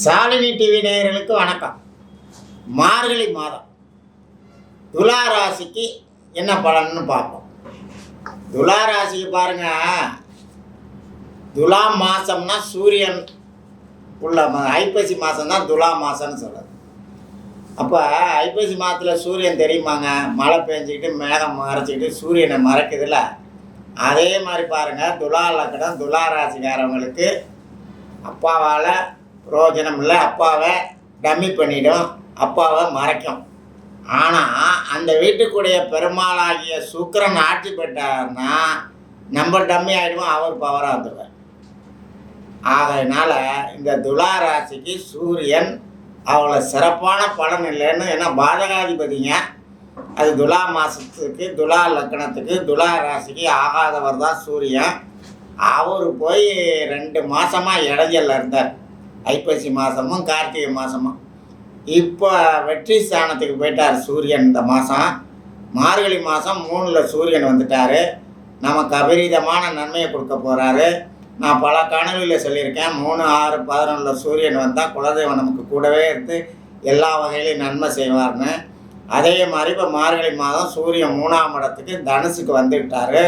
Shalini TV நேயர்களுக்கு வணக்கம். மார்கழி மாதம். துலா ராசிக்கு என்ன பலன்னு பார்ப்போம். துலா ராசிக்கு பாருங்க. துலா மாசம்னா சூரியன் உள்ள ஐப்பசி மாதம் தான் துலா மாதம்னு சொல்லுது அப்போ ஐப்பசி மாதத்தில் சூரியன் தெரியுமாங்க? மழை பெஞ்சிக்கிட்டு மேகம் மறைச்சிக்கிட்டு சூரியனை மறைக்குதுல்ல? அதே மாதிரி பாருங்கள் துலா லக்கணம் துலா ராசிக்காரவங்களுக்கு அப்பாவால் பிரயோஜனம் இல்லை. அப்பாவை டம்மி பண்ணிடும். அப்பாவை மறைக்கும். ஆனால் அந்த வீட்டுக்குடைய பெருமாளாகிய சுக்கரன் ஆட்சி பெற்றார்னா நம்ம டம்மி ஆகிடுவோம் அவர் பவராக வந்துடுவார் அதனால் இந்த துலா ராசிக்கு சூரியன் அவ்வளோ சிறப்பான பலன் இல்லைன்னு ஏன்னா பாதகாதிபதிங்க அது துலா மாதத்துக்கு துலா லக்கணத்துக்கு துலா ராசிக்கு ஆகாதவர் தான் சூரியன். அவர் போய் ரெண்டு மாதமாக இடைஞ்சலில் இருந்தார். ஐப்பசி மாதமும் கார்த்திகை மாதமும் இப்போ வெற்றி ஸ்தானத்துக்கு போயிட்டார் சூரியன் இந்த மாதம் மார்கழி மாதம் மூணில் சூரியன் வந்துட்டார். நமக்கு அபரீதமான நன்மையை கொடுக்க போகிறாரு நான் பல காணொலியில் சொல்லியிருக்கேன். மூணு ஆறு பதினொன்றில் சூரியன் வந்தால் குலதெய்வம் நமக்கு கூடவே இருந்து எல்லா வகையிலையும் நன்மை செய்வார்னு. அதே மாதிரி இப்போ மார்கழி மாதம் சூரியன் மூணாம் இடத்துக்கு தனுசுக்கு வந்துவிட்டார்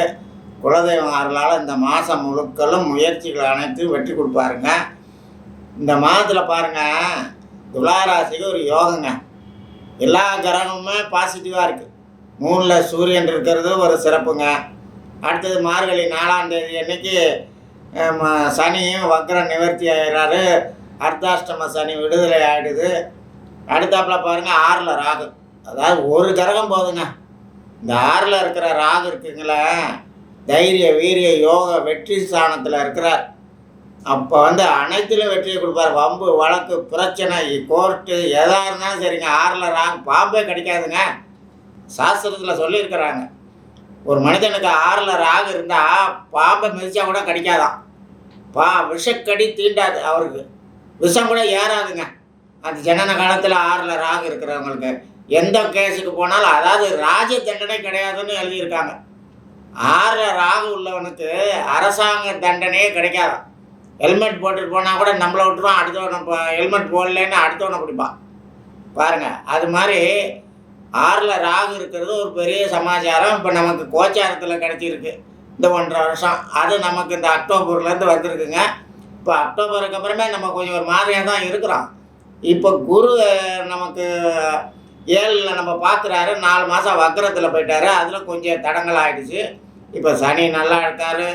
குலதெய்வம் அருளால் இந்த மாதம் முழுக்களும் முயற்சிகள் அனைத்தும் வெற்றி கொடுப்பாருங்க. இந்த மாதத்தில் பாருங்கள் துளாராசிக்கு ஒரு யோகங்க. எல்லா கிரகமுமே பாசிட்டிவாக இருக்குது மூணில் சூரியன் இருக்கிறது ஒரு சிறப்புங்க. அடுத்தது மார்கழி நாலாம் தேதி அன்னைக்கு சனியும் வக்ர நிவர்த்தி ஆகிறாரு அர்த்தாஷ்டம சனி விடுதலை ஆகிடுது அடுத்தாப்பில் பாருங்கள் ஆறில் ராகு. அதாவது ஒரு கிரகம் போதுங்க. இந்த ஆறில் இருக்கிற ராகு இருக்குங்களே தைரிய வீரிய யோக வெற்றி ஸ்தானத்தில் இருக்கிறார். அப்போ வந்து அனைத்திலும் வெற்றியை கொடுப்பார். வம்பு வழக்கு பிரச்சனை கோர்ட்டு எதாக இருந்தாலும் சரிங்க. ஆறில் ராகு பாம்பே கிடைக்காதுங்க. சாஸ்திரத்தில் சொல்லியிருக்கிறாங்க. ஒரு மனிதனுக்கு ஆறில் ராகு இருந்தால் பாம்பை மிதிச்சா கூட கிடைக்காதான். பா விஷக்கடி தீண்டாது அவருக்கு. விஷம் கூட ஏறாதுங்க. அந்த ஜனன காலத்தில் ஆறில் ராகு இருக்கிறவங்களுக்கு எந்த கேஸுக்கு போனாலும் அதாவது ராஜ தண்டனை கிடையாதுன்னு எழுதியிருக்காங்க. ஆறில் ராகு உள்ளவனுக்கு அரசாங்க தண்டனையே கிடைக்காதான். ஹெல்மெட் போட்டுட்டு போனால் கூட நம்மளை விட்டுருவான் அடுத்தவனை இப்போ ஹெல்மெட் போடலன்னு அடுத்தவனை பிடிப்பான். பாருங்க அது மாதிரி ஆறில் ராகு இருக்கிறது ஒரு பெரிய சமாச்சாரம். இப்போ நமக்கு கோச்சாரத்தில் கிடச்சிருக்கு இந்த ஒன்றரை வருஷம். அது நமக்கு இந்த அக்டோபர்லேருந்து வந்திருக்குங்க. இப்போ அக்டோபருக்கு அப்புறமே நம்ம கொஞ்சம் ஒரு மாதிரியாக தான் இருக்கிறோம். இப்போ குரு நமக்கு ஏழில் நம்ம பார்க்குறாரு நாலு மாதம் வக்கரத்தில் போயிட்டாரு. அதில் கொஞ்சம் தடங்கள் ஆகிடுச்சு இப்போ சனி நல்லா எடுத்தார்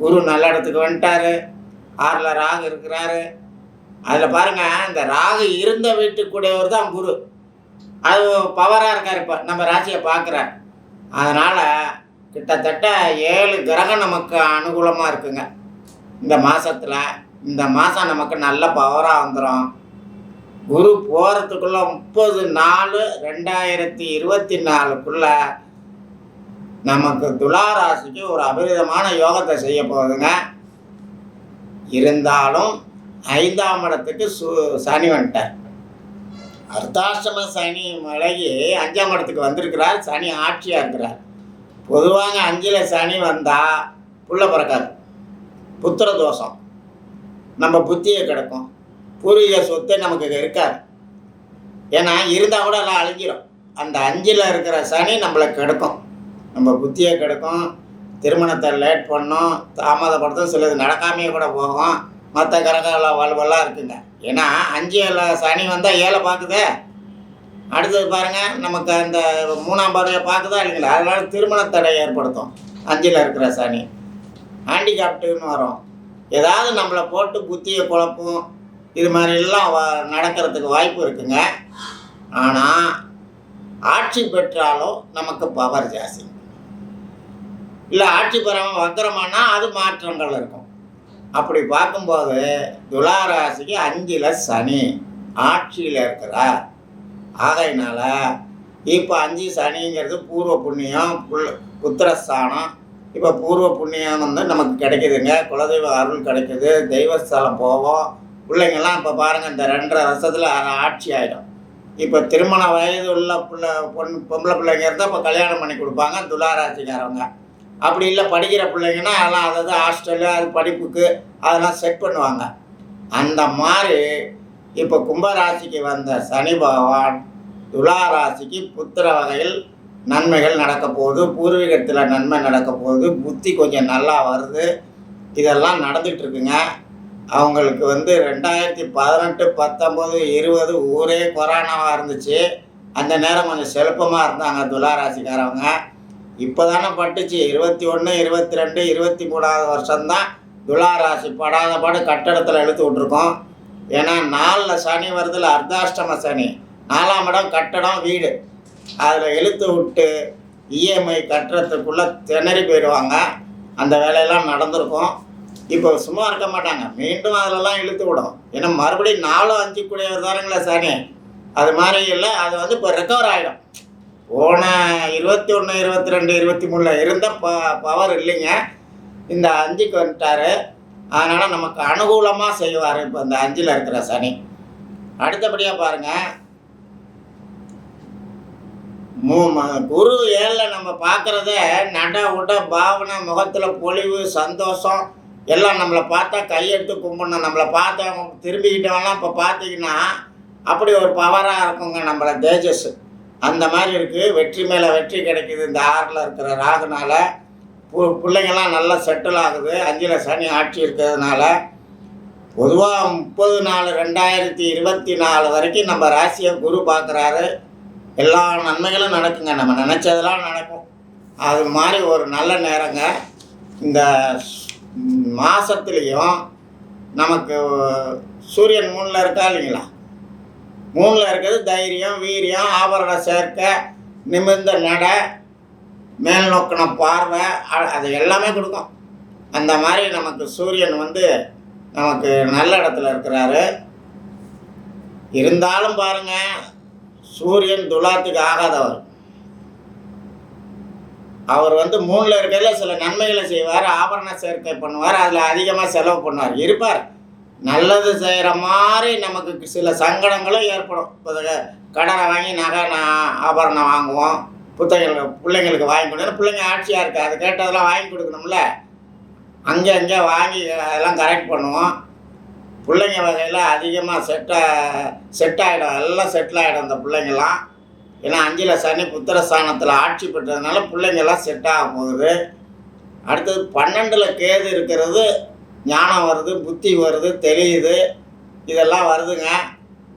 குரு நல்ல இடத்துக்கு வந்துட்டாரு. ஆறில் ராகு இருக்கிறாரு. அதில் பாருங்கள் இந்த ராகு இருந்த வீட்டுக்குடையவர் தான் குரு. அது பவராக இருக்கார் இப்போ நம்ம ராசியை பார்க்குறார். அதனால் கிட்டத்தட்ட ஏழு கிரகம் நமக்கு அனுகூலமாக இருக்குங்க. இந்த மாதத்தில் இந்த மாதம் நமக்கு நல்ல பவராக வந்துடும் குரு போகிறதுக்குள்ள முப்பது நாலு ரெண்டாயிரத்தி இருபத்தி நாலுக்குள்ள நமக்கு துலா ராசிக்கு ஒரு அபரிதமான யோகத்தை செய்ய போகுதுங்க. இருந்தாலும் ஐந்தாம் இடத்துக்கு சு சனி வந்துட்டார். அர்த்தாஷ்டம சனி மழகி அஞ்சாம் இடத்துக்கு வந்திருக்கிறார். சனி ஆட்சியாக இருக்கிறார். பொதுவாக அஞ்சில் சனி வந்தால் புள்ள பிறக்காது. புத்திர தோஷம். நம்ம புத்தியை கிடக்கும். பூர்வீக சொத்து நமக்கு இருக்காது. ஏன்னா இருந்தால் கூட எல்லாம் அழிஞ்சிடும் அந்த அஞ்சில் இருக்கிற சனி நம்மளை கெடுக்கும். நம்ம புத்தியை கெடுக்கும். திருமணத்தை லேட் பண்ணும் தாமதப்படுத்தும் சிலது நடக்காமையே கூட போகும். மற்ற கிரகங்கள வலுவெல்லாம் இருக்குங்க. ஏன்னா அஞ்சில் சனி வந்தால் ஏழை பார்க்குதே. அடுத்தது பாருங்கள் நமக்கு அந்த மூணாம் பார்வையை பார்க்குதா இல்லைங்களா? அதனால் திருமண தடை ஏற்படுத்தும். அஞ்சில் இருக்கிற சனி. ஹேண்டிகாப்டுன்னு வரும். ஏதாவது நம்மளை போட்டு புத்தியை குழப்பும். இது மாதிரிலாம் வ நடக்கிறதுக்கு வாய்ப்பு இருக்குங்க. ஆனால் ஆட்சி பெற்றாலும் நமக்கு பவர் ஜாஸ்தி. இல்லை ஆட்சி பெறாமல் வக்கரமானா அது மாற்றங்கள் இருக்கும். அப்படி பார்க்கும்போது துளாராசிக்கு அஞ்சில் சனி ஆட்சியில் இருக்கிறார். ஆகையினால இப்போ அஞ்சு சனிங்கிறது பூர்வ புண்ணியம் புல் புத்திரஸ்தானம். இப்போ பூர்வ புண்ணியம் வந்து நமக்கு கிடைக்குதுங்க. குலதெய்வ அருள் கிடைக்குது. தெய்வஸ்தலம் போவோம். பிள்ளைங்கள்லாம் இப்போ பாருங்கள் இந்த ரெண்டரை வருஷத்தில் ஆட்சி ஆகிடும் இப்போ திருமண வயது உள்ள பிள்ளை பொண்ணு பொம்பளை பிள்ளைங்க இருந்தால் இப்போ கல்யாணம் பண்ணி கொடுப்பாங்க துளாராசிக்காரவங்க. அப்படி இல்லை படிக்கிற பிள்ளைங்கன்னா அதெல்லாம் அதாவது ஹாஸ்டலு அது படிப்புக்கு அதெல்லாம் செட் பண்ணுவாங்க. அந்த மாதிரி இப்போ கும்பராசிக்கு வந்த சனி பகவான் துலா ராசிக்கு புத்திர வகையில் நன்மைகள் நடக்க போகுது. பூர்வீகத்தில் நன்மை நடக்க போகுது. புத்தி கொஞ்சம் நல்லா வருது. இதெல்லாம் நடந்துகிட்ருக்குங்க அவங்களுக்கு வந்து ரெண்டாயிரத்தி பதினெட்டு பத்தொம்போது இருபது ஊரே கொரோனாவாக இருந்துச்சு. அந்த நேரம் கொஞ்சம் செழுப்பமாக இருந்தாங்க துலா ராசிக்காரவங்க. இப்போ தானே பட்டுச்சு. இருபத்தி ஒன்று இருபத்தி ரெண்டு இருபத்தி மூணாவது வருஷம்தான் துலா ராசி படாத பாடு கட்டடத்தில் இழுத்து விட்ருக்கோம் ஏன்னா நாலில் சனி வருதில் அர்த்தாஷ்டம சனி. நாலாம் இடம் கட்டடம் வீடு. அதில் இழுத்து விட்டு இஎம்ஐ கட்டுறதுக்குள்ளே திணறி போயிடுவாங்க. அந்த வேலையெல்லாம் நடந்திருக்கும். இப்போ சும்மா இருக்க மாட்டாங்க. மீண்டும் அதிலெல்லாம் இழுத்து விடும். ஏன்னா மறுபடியும் நாலும் அஞ்சு கூடிய தானுங்களே சனி. அது மாதிரி இல்லை. அது வந்து இப்போ ரெக்கவர் ஆகிடும் போன இருபத்தி ஒன்று இருபத்தி ரெண்டு இருபத்தி மூணில் இருந்த ப பவர் இல்லைங்க. இந்த அஞ்சுக்கு வந்துட்டாரு. அதனால் நமக்கு அனுகூலமாக செய்வார் இப்போ இந்த அஞ்சில் இருக்கிற சனி. அடுத்தபடியாக பாருங்கள் மூ குரு ஏழில் நம்ம பார்க்குறத நட உட பாவனை முகத்தில் பொழிவு சந்தோஷம் எல்லாம் நம்மளை பார்த்தா கையெடுத்து கும்பிடணும். நம்மளை பார்த்தவங்க திரும்பிக்கிட்டவங்களாம் இப்போ பார்த்தீங்கன்னா அப்படி ஒரு பவராக இருக்குங்க நம்மளை தேஜஸ். அந்த மாதிரி இருக்குது வெற்றி மேலே வெற்றி கிடைக்கிது. இந்த ஆறில் இருக்கிற ராகுனால பு பிள்ளைங்கள்லாம் நல்லா செட்டில் ஆகுது. அஞ்சில் சனி ஆட்சி இருக்கிறதுனால பொதுவாக முப்பது நாலு ரெண்டாயிரத்தி இருபத்தி நாலு வரைக்கும் நம்ம ராசியை குரு பார்க்குறாரு. எல்லா நன்மைகளும் நடக்குங்க. நம்ம நினச்சதெல்லாம் நடக்கும். அது மாதிரி ஒரு நல்ல நேரங்க. இந்த மாதத்துலேயும் நமக்கு சூரியன் மூணில் இருக்கா இல்லைங்களா? மூணில் இருக்கிறது தைரியம் வீரியம் ஆபரண சேர்க்கை நிமிர்ந்த நடை மேல் நோக்கின பார்வை அது எல்லாமே கொடுக்கும். அந்த மாதிரி நமக்கு சூரியன் வந்து நமக்கு நல்ல இடத்துல இருக்கிறாரு. இருந்தாலும் பாருங்க சூரியன் துலாத்துக்கு ஆகாதவர். அவர் வந்து மூணில் இருக்கிறதுல சில நன்மைகளை செய்வார் ஆபரண சேர்க்கை பண்ணுவார் அதில் அதிகமாக செலவு பண்ணுவார். இருப்பார். நல்லது செய்கிற மாதிரி நமக்கு சில சங்கடங்களும் ஏற்படும். இப்போ கடனை வாங்கி நகை ஆபரணம் வாங்குவோம். புத்தகங்கள் பிள்ளைங்களுக்கு வாங்கி கொடுக்கணும் பிள்ளைங்க ஆட்சியாக இருக்குது அது கேட்டதெல்லாம் வாங்கி கொடுக்கணும்ல. அங்கே அங்கே வாங்கி அதெல்லாம் கரெக்ட் பண்ணுவோம். பிள்ளைங்க வகையில் அதிகமாக செட்டாக செட் ஆகிடும் எல்லாம் செட்டில் ஆகிடும் அந்த பிள்ளைங்கள்லாம். ஏன்னா அஞ்சில் சனி புத்திரஸ்தானத்தில் ஆட்சி பெற்றதுனால பிள்ளைங்கெல்லாம் செட் ஆக போகுது. அடுத்தது பன்னெண்டில் கேது இருக்கிறது ஞானம் வருது புத்தி வருது தெரியுது. இதெல்லாம் வருதுங்க.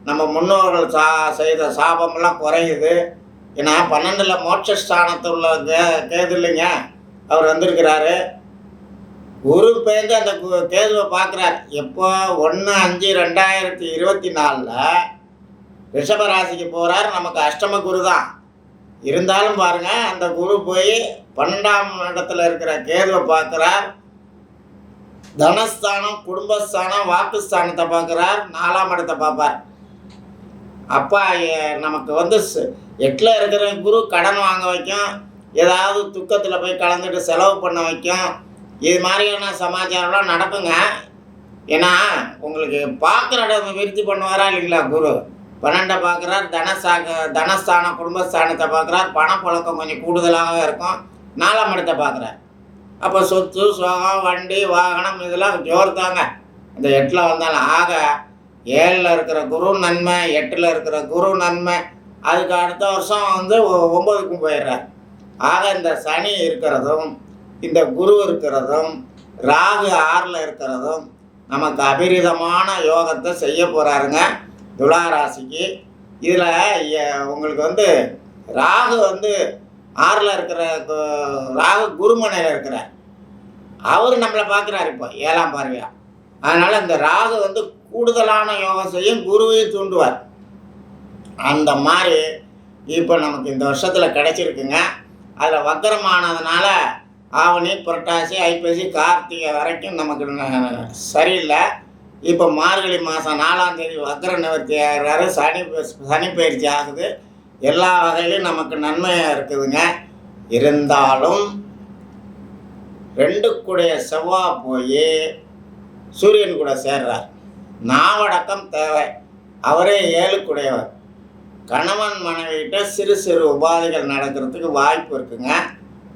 நம்ம முன்னோர்கள் சா செய்த சாபமெல்லாம் குறையுது. ஏன்னா பன்னெண்டில் மோட்சஸ்தானத்தில் உள்ள கே கேது இல்லைங்க அவர் வந்திருக்கிறாரு. குரு பேர்ந்து அந்த கு- கேதுவை பார்க்குறார். எப்போ? ஒன்று அஞ்சு ரெண்டாயிரத்தி இருபத்தி நாலில் ரிஷபராசிக்கு போகிறார் நமக்கு அஷ்டம குரு தான். இருந்தாலும் பாருங்க அந்த குரு போய் பன்னெண்டாம் இடத்துல இருக்கிற கேதுவை பார்க்குறார். தனஸ்தானம் குடும்பஸ்தானம் வாக்குஸ்தானத்தை பார்க்குறார். நாலாம் இடத்தை பார்ப்பார். அப்பா நமக்கு வந்து எட்டில் இருக்கிற குரு கடன் வாங்க வைக்கும். ஏதாவது துக்கத்தில் போய் கலந்துட்டு செலவு பண்ண வைக்கும். இது மாதிரியான சமாச்சாரம்லாம் நடக்குங்க. ஏன்னா உங்களுக்கு பார்க்குற இடம் விருத்தி பண்ணுவாரா இல்லைங்களா குரு? பன்னெண்டை பார்க்குறார். தனசாக தனஸ்தானம் குடும்பஸ்தானத்தை பார்க்குறார். பணப்பழக்கம் கொஞ்சம் கூடுதலாக இருக்கும். நாலாம் இடத்தை பார்க்குறார். அப்போ சொத்து சுகம் வண்டி வாகனம் இதெல்லாம் ஜோர் தாங்க இந்த எட்டில் வந்தாலும் ஆக ஏழில் இருக்கிற குரு நன்மை எட்டில் இருக்கிற குரு நன்மை. அதுக்கு அடுத்த வருஷம் வந்து ஒம்பதுக்கும் ஒன்பதுக்கும் போயிடுறார். ஆக இந்த சனி இருக்கிறதும் இந்த குரு இருக்கிறதும் ராகு ஆறில் இருக்கிறதும் நமக்கு அபரிதமான யோகத்தை செய்ய போகிறாருங்க துலா ராசிக்கு இதில் உங்களுக்கு வந்து ராகு வந்து ஆறில் இருக்கிற ராகு குருமனையில் இருக்கிறார். அவர் நம்மளை பார்க்குறாரு இப்போ ஏழாம் பார்வையாக அதனால் இந்த ராகு வந்து கூடுதலான யோகம் செய்யும் குருவையும் தூண்டுவார். அந்த மாதிரி இப்போ நமக்கு இந்த வருஷத்தில் கிடச்சிருக்குங்க. அதில் வக்கரமானதுனால ஆவணி புரட்டாசி ஐப்பசி கார்த்திகை வரைக்கும் நமக்கு சரியில்லை. இப்போ மார்கழி மாதம் நாலாம் தேதி வக்கர நிவர்த்தி ஆகிறாரு சனி சனி பயிற்சி ஆகுது. எல்லா வகையிலும் நமக்கு நன்மையாக இருக்குதுங்க. இருந்தாலும் ரெண்டுக்குடைய செவ்வாய் போய் சூரியன் கூட சேர்றார். நாவடக்கம் தேவை. அவரே ஏழுக்குடையவர் கணவன் மனைவிகிட்ட சிறு சிறு உபாதைகள் நடக்கிறதுக்கு வாய்ப்பு இருக்குங்க.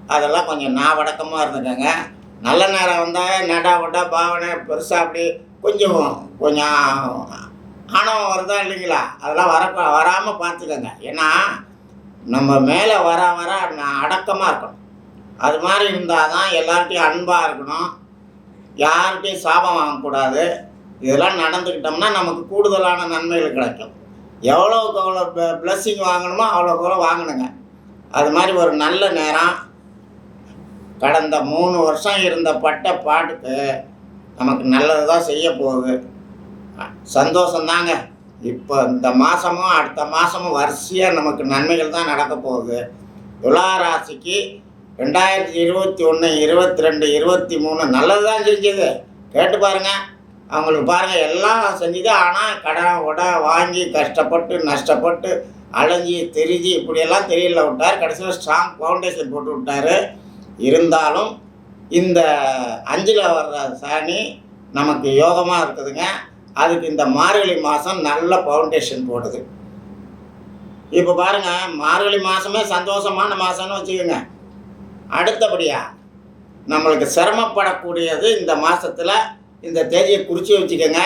அதெல்லாம் கொஞ்சம் நாவடக்கமாக இருந்துக்கோங்க. நல்ல நேரம் வந்தால் நடா உடா பாவனை பெருசாக அப்படி கொஞ்சம் கொஞ்சம் ஆணவம் வருதா இல்லைங்களா? அதெல்லாம் வர வராமல் பார்த்துக்கோங்க. ஏன்னா நம்ம மேலே வர வர அடக்கமாக இருக்கணும். அது மாதிரி இருந்தால் தான் எல்லார்ட்டையும் அன்பாக இருக்கணும். யார்கிட்டையும் சாபம் வாங்கக்கூடாது. இதெல்லாம் நடந்துக்கிட்டோம்னா நமக்கு கூடுதலான நன்மைகள் கிடைக்கும். எவ்வளோக்கு எவ்வளோ பிளஸ்ஸிங் வாங்கணுமோ அவ்வளோக்கு எவ்வளோ வாங்கணுங்க. அது மாதிரி ஒரு நல்ல நேரம். கடந்த மூணு வருஷம் இருந்த பட்ட பாட்டுக்கு நமக்கு நல்லது தான் செய்ய போகுது. சந்தோஷந்தாங்க இப்போ இந்த மாதமும் அடுத்த மாதமும் வரிசையாக நமக்கு நன்மைகள் தான் நடக்க போகுது. துளாராசிக்கு ரெண்டாயிரத்தி இருபத்தி ஒன்று இருபத்தி ரெண்டு இருபத்தி மூணு நல்லது தான் செஞ்சது. கேட்டு பாருங்க. அவங்களுக்கு பாருங்கள் எல்லாம் செஞ்சுது. ஆனால் கடன் உட வாங்கி கஷ்டப்பட்டு நஷ்டப்பட்டு அலைஞ்சி தெரிஞ்சு இப்படியெல்லாம் தெரியல. விட்டார். கடைசியில் ஸ்ட்ராங் ஃபவுண்டேஷன் போட்டு விட்டார். இருந்தாலும் இந்த அஞ்சில் வர்ற சாணி நமக்கு யோகமாக இருக்குதுங்க. அதுக்கு இந்த மார்கழி மாதம் நல்ல ஃபவுண்டேஷன் போடுது. இப்போ பாருங்க மார்கழி மாதமே சந்தோஷமான மாதம்னு வச்சுக்கோங்க. அடுத்தபடியாக நம்மளுக்கு சிரமப்படக்கூடியது இந்த மாதத்தில் இந்த தேதியை குறித்து வச்சுக்கோங்க.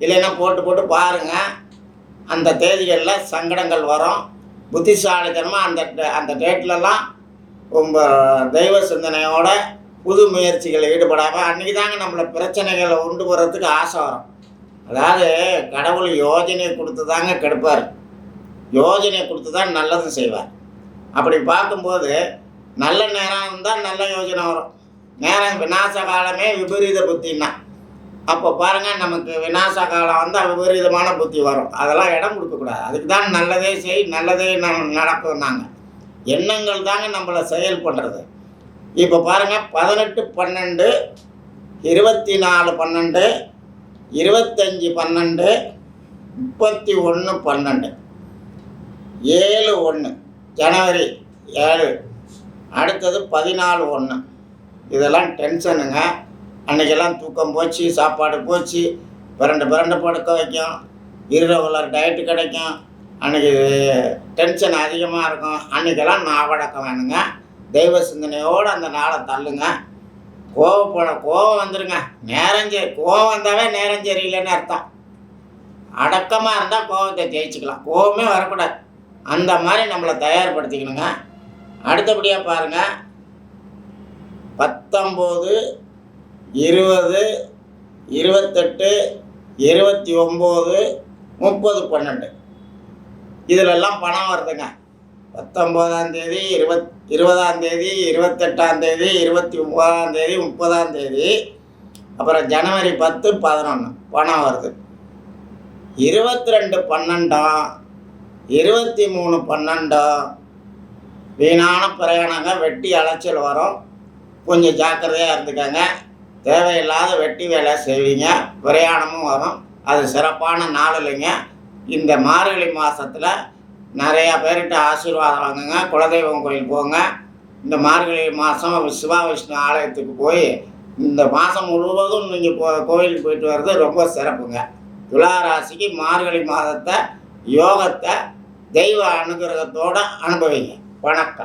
இல்லைன்னா போட்டு போட்டு பாருங்கள் அந்த தேதிகளில் சங்கடங்கள் வரும். புத்திசாலித்தனமாக அந்த டே- அந்த டேட்லலாம் ரொம்ப தெய்வ சிந்தனையோட புது முயற்சிகளை ஈடுபடாமல் அன்றைக்கி தாங்க நம்மளை பிரச்சனைகளை உண்டு போகிறதுக்கு ஆசை வரும். அதாவது கடவுள் யோஜனை கொடுத்து தாங்க கெடுப்பார். யோஜனையை கொடுத்து தான் நல்லது செய்வார். அப்படி பார்க்கும்போது நல்ல நேரம் இருந்தால் நல்ல யோஜனை வரும். நேரம் விநாச காலமே விபரீத புத்தின்னா. அப்போ பாருங்கள் நமக்கு விநாச காலம் வந்தால் விபரீதமான புத்தி வரும். அதெல்லாம் இடம் கொடுக்கக்கூடாது. அதுக்கு தான் நல்லதே செய் நல்லதே நம் நடக்கும் நாங்கள் எண்ணங்கள் தாங்க நம்மளை செயல் பண்ணுறது இப்போ பாருங்கள் பதினெட்டு பன்னெண்டு இருபத்தி நாலு பன்னெண்டு இருபத்தஞ்சி பன்னெண்டு முப்பத்தி ஒன்று பன்னெண்டு. ஏழு ஒன்று ஜனவரி ஏழு. அடுத்தது பதினாலு ஒன்று. இதெல்லாம் டென்ஷனுங்க. அன்றைக்கெல்லாம் தூக்கம் போச்சு சாப்பாடு போச்சு பிறண்டு பிறண்டு படுக்க வைக்கும் இரவுல டயட்டு கிடைக்கும். அன்றைக்கி டென்ஷன் அதிகமாக இருக்கும். அன்றைக்கெல்லாம் நாவடக்கம் வேணுங்க. தெய்வ சிந்தனையோடு அந்த நாளை தள்ளுங்க. கோவப்பட கோவம் வந்துருங்க. நேரம் சரி கோவம் வந்தாவே நேரம் சரியில்லைன்னு அர்த்தம். அடக்கமாக இருந்தால் கோவத்தை ஜெயிச்சுக்கலாம். கோவமே வரக்கூடாது. அந்த மாதிரி நம்மளை தயார்படுத்திக்கணுங்க. அடுத்தபடியாக பாருங்கள் பத்தொம்போது இருபது இருபத்தெட்டு இருபத்தி ஒம்பது முப்பது பன்னெண்டு. இதிலெல்லாம் பணம் வருதுங்க. பத்தொம்போதாம் தேதி இருபத் இருபதாம் தேதி இருபத்தெட்டாம் தேதி இருபத்தி ஒம்போதாம் தேதி முப்பதாம் தேதி அப்புறம் ஜனவரி பத்து பதினொன்று பணம் வருது. இருபத்தி ரெண்டு பன்னெண்டாம் இருபத்தி மூணு பன்னெண்டாம் வீணான பிரயாணங்க வெட்டி அலைச்சல் வரும். கொஞ்சம் ஜாக்கிரதையாக இருந்துக்கங்க. தேவையில்லாத வெட்டி வேலை செய்வீங்க. பிரயாணமும் வரும். அது சிறப்பான நாள் இல்லைங்க. இந்த மார்கழி மாதத்தில் நிறையா பேர்கிட்ட ஆசீர்வாதம் வாங்குங்க. குலதெய்வம் கோயில் போங்க. இந்த மார்கழி மாதம் சிவா விஷ்ணு ஆலயத்துக்கு போய் இந்த மாதம் முழுவதும் நீங்கள் போ கோயிலுக்கு போயிட்டு வர்றது ரொம்ப சிறப்புங்க. துலா ராசிக்கு மார்கழி மாதத்தை யோகத்தை தெய்வ அனுகிரகத்தோடு அனுபவிங்க. வணக்கம்.